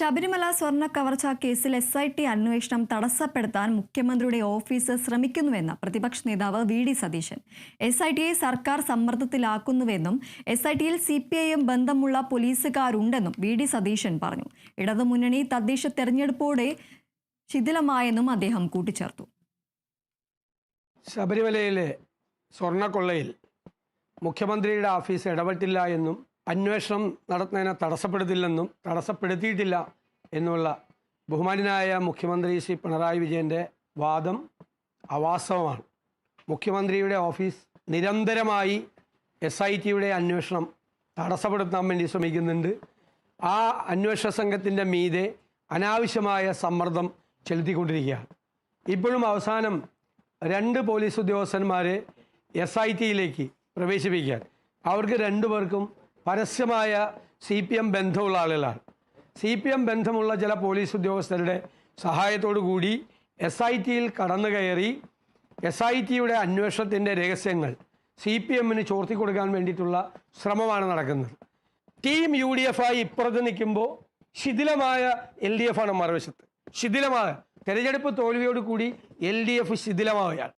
ശബരിമല സ്വർണ കവർച്ച കേസിൽ എസ് ഐ ടി അന്വേഷണം തടസ്സപ്പെടുത്താൻ മുഖ്യമന്ത്രിയുടെ ഓഫീസ് ശ്രമിക്കുന്നുവെന്ന് പ്രതിപക്ഷ നേതാവ് V D Satheesan. S I ടിയെ സർക്കാർ സമ്മർദ്ദത്തിലാക്കുന്നുവെന്നും എസ് ഐ ടിയിൽ സി പി ഐ എം ബന്ധമുള്ള പോലീസുകാരുണ്ടെന്നും വി ഡി സതീശൻ പറഞ്ഞു. ഇടതുമുന്നണി തദ്ദേശ തെരഞ്ഞെടുപ്പോടെ ശിഥിലമായെന്നും അദ്ദേഹം കൂട്ടിച്ചേർത്തു. ശബരിമലയിലെ സ്വർണക്കൊള്ളയിൽ മുഖ്യമന്ത്രിയുടെ ഓഫീസ് ഇടപെട്ടില്ല എന്നും അന്വേഷണം നടത്തുന്നതിനെ തടസ്സപ്പെടുത്തില്ലെന്നും തടസ്സപ്പെടുത്തിയിട്ടില്ല എന്നുള്ള ബഹുമാനായ മുഖ്യമന്ത്രി ശ്രീ പിണറായി വിജയന്റെ വാദം അവാസ്തവമാണ്. മുഖ്യമന്ത്രിയുടെ ഓഫീസ് നിരന്തരമായി എസ് ഐ ടിയുടെ അന്വേഷണം തടസ്സപ്പെടുത്താൻ വേണ്ടി ശ്രമിക്കുന്നുണ്ട്. ആ അന്വേഷണ സംഘത്തിന്റെ മീതെ അനാവശ്യമായ സമ്മർദ്ദം ചെലുത്തിക്കൊണ്ടിരിക്കുകയാണ്. ഇപ്പോഴും അവസാനം രണ്ട് പോലീസ് ഉദ്യോഗസ്ഥന്മാരെ എസ് ഐ ടിയിലേക്ക് പ്രവേശിപ്പിക്കാൻ. അവർക്ക് രണ്ടുപേർക്കും പരസ്യമായ സി പി എം ബന്ധമുള്ള ആളുകളാണ്. സി പി എം ബന്ധമുള്ള ചില പോലീസ് ഉദ്യോഗസ്ഥരുടെ സഹായത്തോടു കൂടി എസ് ഐ ടിയിൽ കടന്നു കയറി എസ് ഐ ടിയുടെ അന്വേഷണത്തിന്റെ രഹസ്യങ്ങൾ സി പി എമ്മിന് ചോർത്തി കൊടുക്കാൻ വേണ്ടിയിട്ടുള്ള ശ്രമമാണ് നടക്കുന്നത്. ടീം യു ഡി എഫ് ആയി ഇപ്പുറത്ത് നിൽക്കുമ്പോൾ ശിഥിലമായ എൽ ഡി എഫ് ആണ് മറുവശത്ത്. ശിഥിലമായ തെരഞ്ഞെടുപ്പ് തോൽവിയോട് കൂടി എൽ ഡി എഫ് ശിഥിലമാവുകയാണ്.